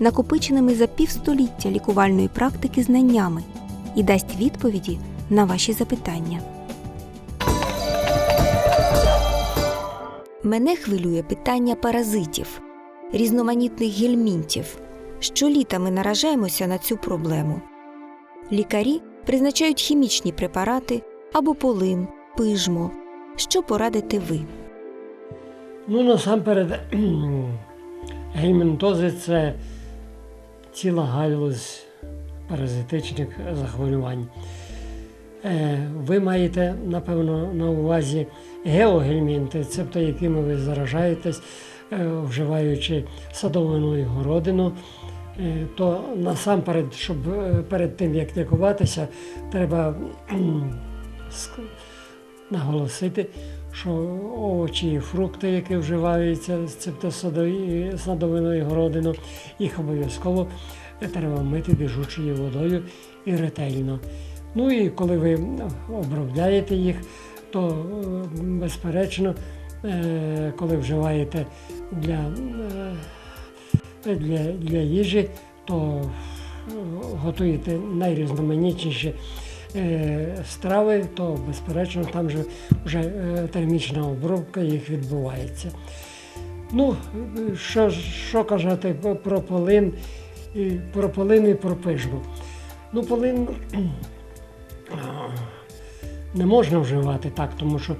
накопиченими за півстоліття лікувальної практики знаннями і дасть відповіді на ваші запитання. Мене хвилює питання паразитів, різноманітних гельмінтів. Щоліта ми наражаємося на цю проблему. Лікарі призначають хімічні препарати або полин, пижмо. Що порадите ви? Ну, насамперед, гельмінтози це ціла галузь паразитичних захворювань. Е, Ви маєте, напевно, на увазі геогельмінти, цебто якими ви заражаєтесь, е, вживаючи садовину і городину. Е, То насамперед, щоб перед тим як лікуватися, треба наголосити, що овочі і фрукти, які вживаються, садові- садовину городину, їх обов'язково треба мити біжучою водою і ретельно. Ну і коли ви обробляєте їх, то е, безперечно, е, коли вживаєте для, е, для, для їжі, то готуєте найрізноманітніші страви, то безперечно там же вже е, термічна обробка їх відбувається. Ну, е, що, що казати про полин, і про полин і про пижму. Ну, полин не можна вживати так, тому що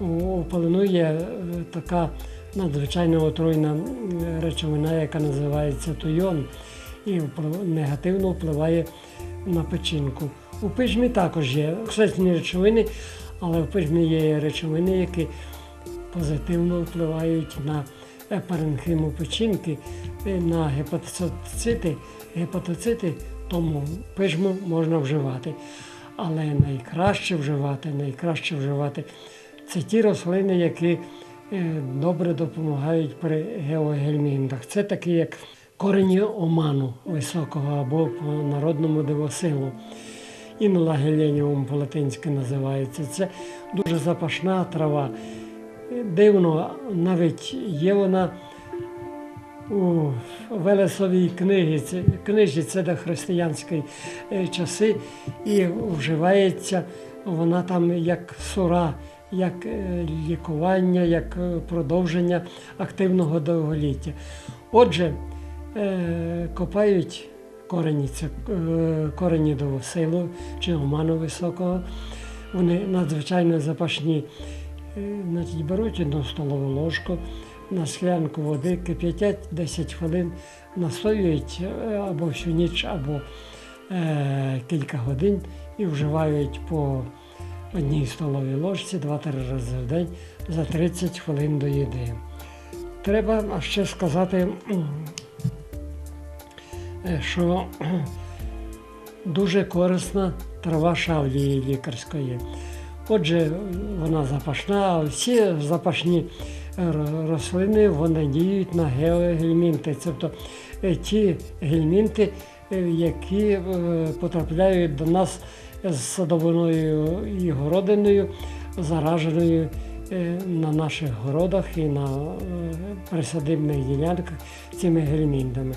у полину є е, така надзвичайно отруйна речовина, яка називається тойон, і негативно впливає на печінку. У пижмі також є токсичні речовини, але в пижмі є речовини, які позитивно впливають на паренхиму печінки, е, на гепатоцити. Гепатоцити тому пижму можна вживати. Але найкраще вживати, найкраще вживати це ті рослини, які е, добре допомагають при геогельмінтах. Це такі, як корені оману високого або по народному дивосилу. Інола геленіум по-латинськи називається. Це дуже запашна трава. Дивно, навіть є вона у Велесовій книгі, це, книжі, це до християнської е, часи, і вживається вона там як сура, як е, лікування, як е, продовження активного довголіття. Отже, копають корені, е, корені до силу чи оману високого. Вони надзвичайно запашні. Е, Значить, беруть одну столову ложку на склянку води, кип'ятять 10 хвилин, настоюють е, або всю ніч, або е, кілька годин і вживають по одній столовій ложці 2-3 рази в день за 30 хвилин до їди. Треба ще сказати, що дуже корисна трава шавлії лікарської. Отже, вона запашна, а всі запашні рослини вони діють на геогельмінти, тобто е, ті гельмінти, е, які е, потрапляють до нас з садовиною і городиною, зараженою е, на наших городах і на е, присадибних ділянках цими гельмінтами.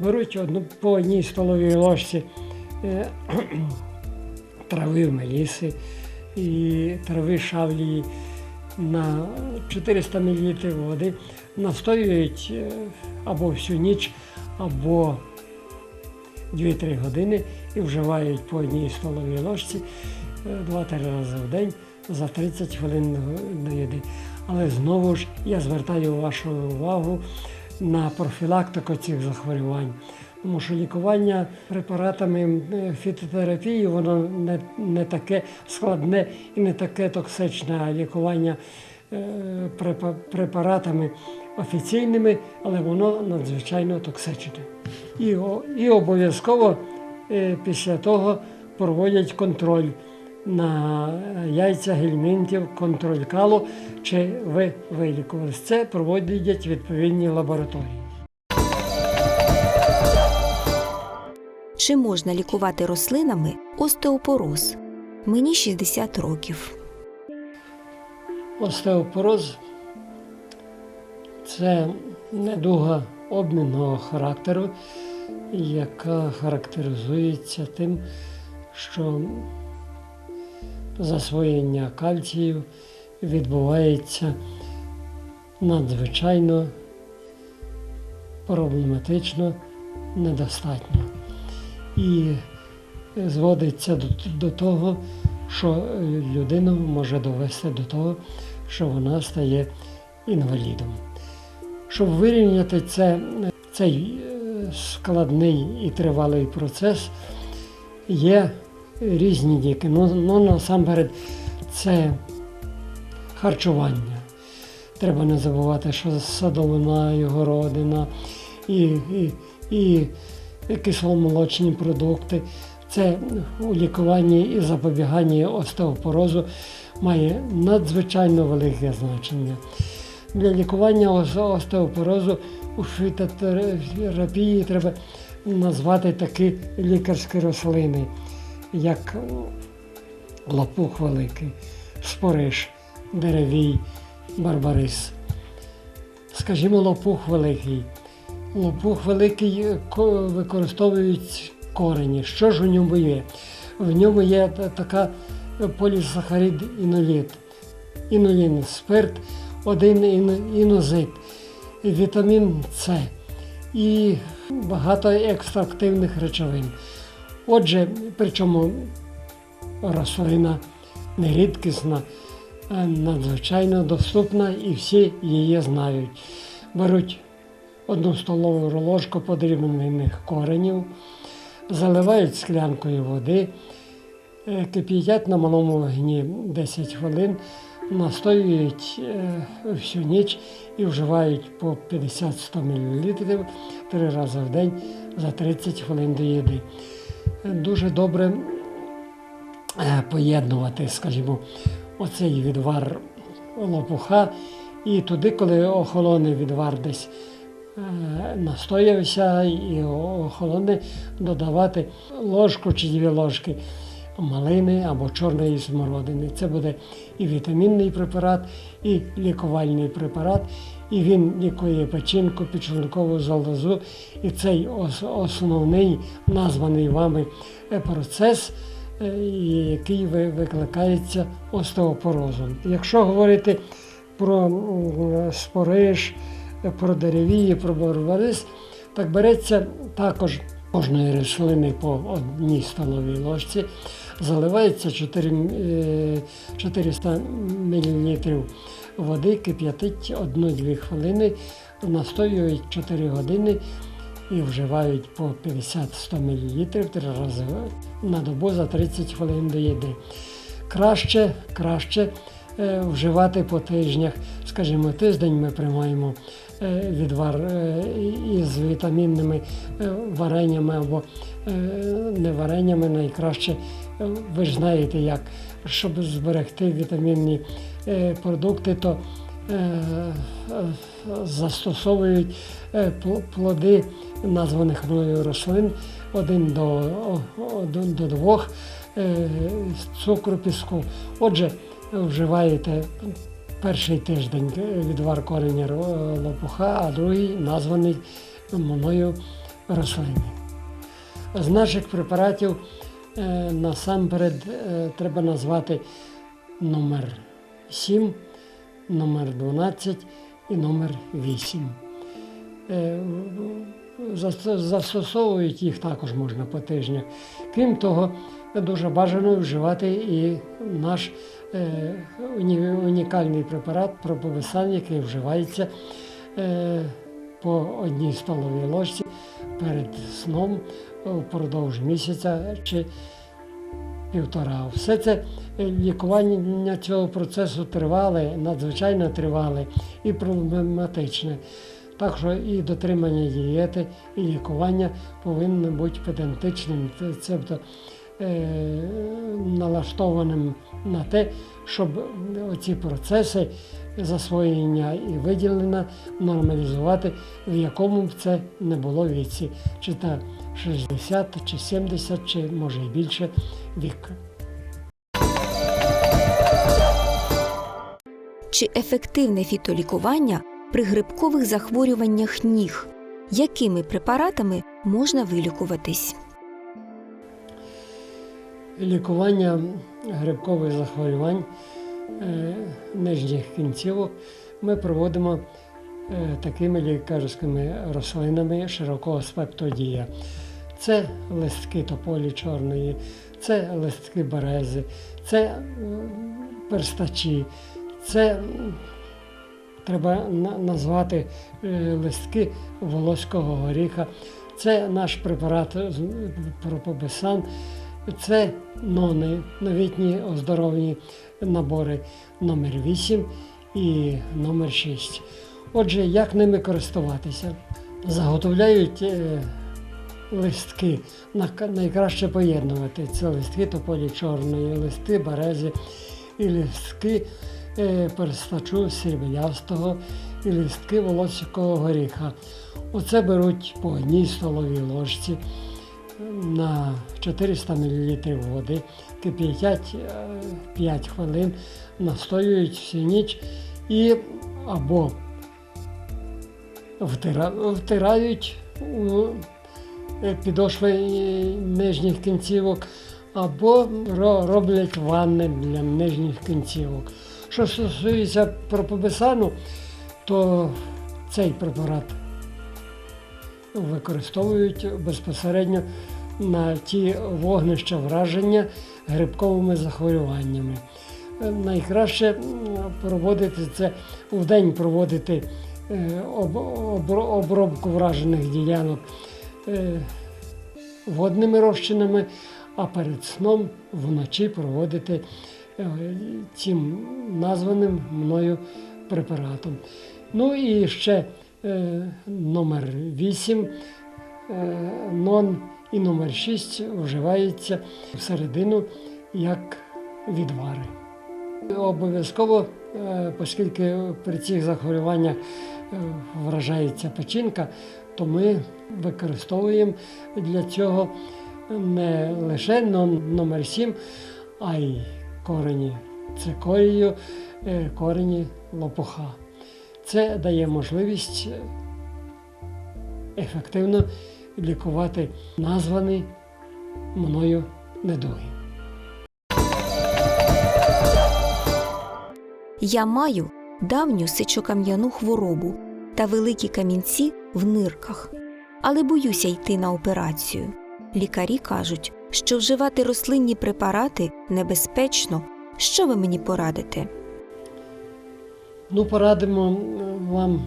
Беруть одну по одній столовій ложці е, трави меліси і трави шавлії на 400 мл води настоюють е, або всю ніч, або 2-3 години і вживають по одній столовій ложці е, 2-3 рази в день за 30 хвилин до їди. Але знову ж я звертаю вашу увагу на профілактику цих захворювань. Тому що лікування препаратами е, фітотерапії воно не, не таке складне і не таке токсичне, а лікування е, препаратами офіційними, але воно надзвичайно токсичне. І, і обов'язково е, після того проводять контроль на яйця гельмінтів, контроль калу, чи ви вилікувались. Це проводять відповідні лабораторії. Чи можна лікувати рослинами остеопороз? Мені 60 років. Остеопороз це недуга обмінного характеру, яка характеризується тим, що засвоєння кальцію відбувається надзвичайно проблематично, недостатньо. І зводиться до, до того, що людину може довести до того, що вона стає інвалідом. Щоб вирівняти це, цей е, складний і тривалий процес, є різні діки. Ну, ну насамперед, це харчування. Треба не забувати, що садовина і городина, і, і, і кисломолочні продукти. Це у лікуванні і запобіганні остеопорозу має надзвичайно велике значення. Для лікування остеопорозу у фітотерапії треба назвати такі лікарські рослини, як лопух великий, спориш, деревій, барбарис. Скажімо, лопух великий. Лопух великий е, використовують корені. Що ж у ньому є? В ньому є така полісахарид іноліт, інолін, спирт, один інозит, вітамін С і багато екстрактивних речовин. Отже, причому рослина нерідкісна, надзвичайно доступна і всі її знають. Беруть одну столову ложку подрібнених коренів, заливають склянкою води, е, кип'ятять на малому вогні 10 хвилин, настоюють е, всю ніч і вживають по 50-100 мл три рази в день за 30 хвилин до їди. Дуже добре е, поєднувати, скажімо, оцей відвар лопуха і туди, коли охолоне відвар десь е, настоявся і охолоне, додавати ложку чи дві ложки малини або чорної смородини. Це буде і вітамінний препарат, і лікувальний препарат, і він лікує печінку, підшлункову залозу. І цей основний названий вами е, процес, е, який викликається остеопорозом. Якщо говорити про спориш, е, про деревії, про барбарис, так береться також кожної рослини по одній столовій ложці, заливається 4, м, е, 400 мл води, кип'ятить 1-2 хвилини, настоюють 4 години і вживають по 50-100 мл три рази на добу за 30 хвилин до їди. Краще, краще е, вживати по тижнях. Скажімо, тиждень ми приймаємо е, відвар е, із вітамінними вареннями або не вареннями найкраще. Ви ж знаєте, як, щоб зберегти вітамінні продукти, то е, е, застосовують е, плоди названих мною рослин один до, один до двох е, цукру піску. Отже, вживаєте перший тиждень е, відвар кореня лопуха, а другий названий мною рослини. З наших препаратів е, насамперед е, треба назвати номер 7, номер 12 і номер 8. Е, Застосовують їх також можна по тижнях. Крім того, дуже бажано вживати і наш е, унікальний препарат проповисан, який вживається е, по одній столовій ложці перед сном впродовж місяця чи півтора. Все це е, лікування цього процесу тривале, надзвичайно тривале і проблематичне. Так що і дотримання дієти, і лікування повинно бути педантичним, тобто е, налаштованим на те, щоб оці процеси засвоєння і виділення нормалізувати, в якому б це не було віці, чи та 60, чи 70, чи може і більше вік. Чи ефективне фітолікування при грибкових захворюваннях ніг? Якими препаратами можна вилікуватись? Лікування грибкових захворювань е, нижніх кінцівок ми проводимо такими лікарськими рослинами широкого спектру дія. Це листки тополі чорної, це листки берези, це перстачі, це треба назвати е, листки волоського горіха, це наш препарат пропобесан, це нони, новітні оздоровні набори номер 8 і номер 6. Отже, як ними користуватися? Заготовляють е, листки, На- найкраще поєднувати. Це листки тополі чорної, листки берези і листки е, перстачу сріблястого і листки волоського горіха. Оце беруть по одній столовій ложці на 400 мл води, кип'ятять е, 5 хвилин, настоюють всю ніч і або втира, втирають у е, підошви нижніх кінцівок, або роблять ванни для нижніх кінцівок. Що стосується пропобесану, то цей препарат використовують безпосередньо на ті вогнища враження грибковими захворюваннями. Е, Найкраще проводити це в день проводити обробку вражених ділянок е, водними розчинами, а перед сном вночі проводити е, цим названим мною препаратом. Ну і ще е, номер 8 е, нон і номер 6 вживається всередину як відвари. Обов'язково, е, оскільки при цих захворюваннях е, вражається печінка, то ми використовуємо для цього не лише ном- номер 7, а й корені цикорію, е, корені лопуха. Це дає можливість ефективно лікувати названі мною недуги. Я маю давню сичокам'яну хворобу та великі камінці в нирках, але боюся йти на операцію. Лікарі кажуть, що вживати рослинні препарати небезпечно. Що ви мені порадите? Ну, порадимо вам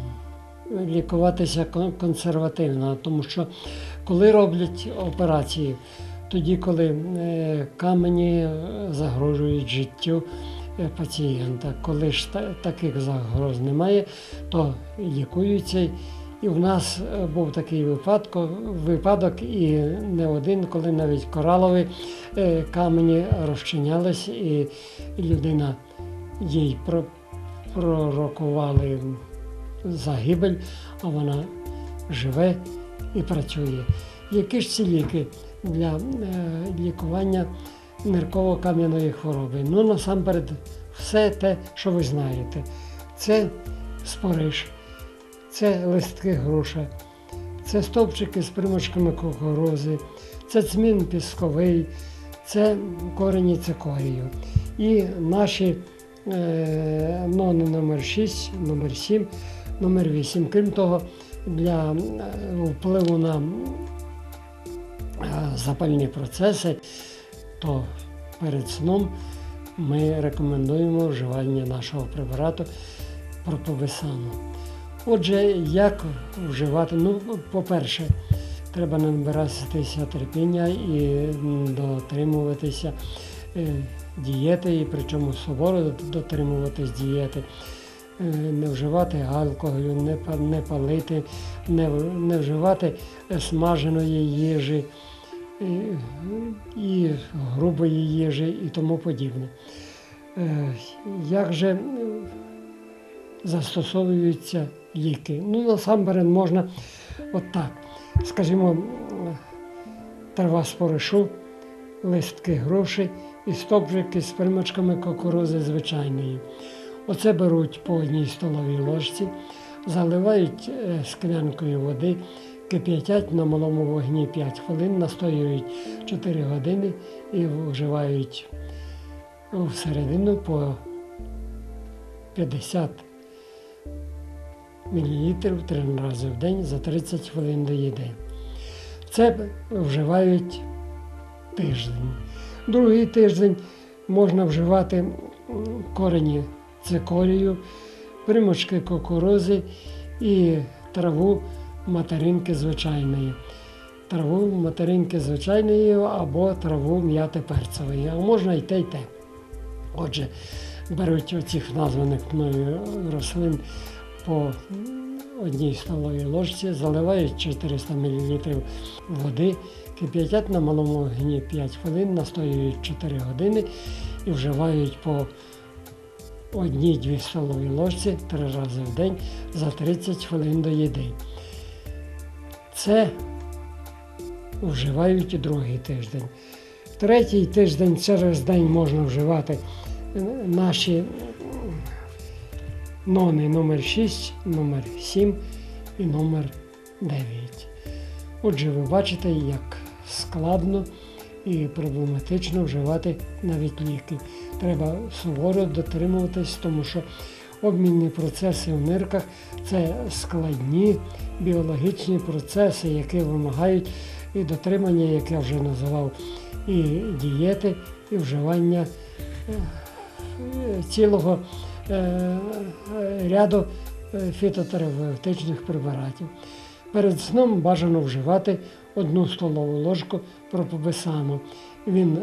лікуватися консервативно, тому що коли роблять операції, тоді, коли е, камені е, загрожують життю пацієнта, коли ж та- таких загроз немає, то лікуються. І в нас е, був такий випадок, випадок, і не один, коли навіть коралові е, камені розчинялись, і людина їй пророкували загибель, а вона живе і працює. Які ж ці ліки для е, лікування нирково-кам'яної хвороби? Ну, насамперед, все те, що ви знаєте. Це спориш, це листки груша, це стовпчики з примочками кукурузи, це цмін пісковий, це корені цикорію. І наші е, нони номер 6, номер 7, номер 8. Крім того, для е, впливу на е, запальні процеси, то перед сном ми рекомендуємо вживання нашого препарату проповесану. Отже, як вживати? Ну, по-перше, треба набиратися терпіння і дотримуватися е, дієти, і причому суворо дотримуватись дієти. е, не вживати алкоголю, не, палити, не, вживати смаженої їжі, і, грубої їжі і тому подібне. Е, Як же застосовуються ліки? Ну, насамперед можна отак. Скажімо, трава споришу, листки груші і стовбжики з примочками кукурузи звичайної. Оце беруть по одній столовій ложці, заливають е, склянкою води, кип'ятять на малому вогні 5 хвилин, настоюють 4 години і вживають всередину по 50 мл три рази в день за 30 хвилин до їди. Це вживають тиждень. Другий тиждень можна вживати корені цикорію, примочки кукурузи і траву материнки звичайної. Траву материнки звичайної або траву м'яти перцевої, а можна і те, і те. Отже, беруть оцих названих мною рослин по одній столовій ложці, заливають 400 мл води, кип'ятять на малому вогні 5 хвилин, настоюють 4 години і вживають по одній-дві столові ложці три рази в день за 30 хвилин до їди. Це вживають і другий тиждень. Третій тиждень через день можна вживати наші нони номер 6, номер 7 і номер 9. Отже, ви бачите, як складно і проблематично вживати навіть ліки. Треба суворо дотримуватись, тому що обмінні процеси в нирках це складні біологічні процеси, які вимагають і дотримання, як я вже називав, і дієти, і вживання е, цілого е, е, ряду фітотерапевтичних препаратів. Перед сном бажано вживати одну столову ложку пропобесану. Він,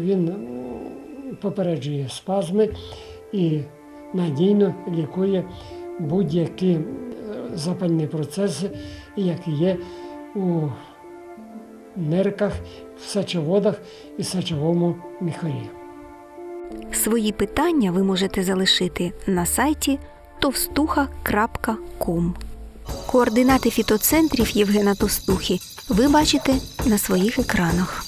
він попереджує спазми і надійно лікує будь-які е, запальні процеси, які є у нирках, в сечоводах і сечовому міхорі. Свої питання ви можете залишити на сайті товстуха.ком. Координати фітоцентрів Євгена Товстухи ви бачите на своїх екранах.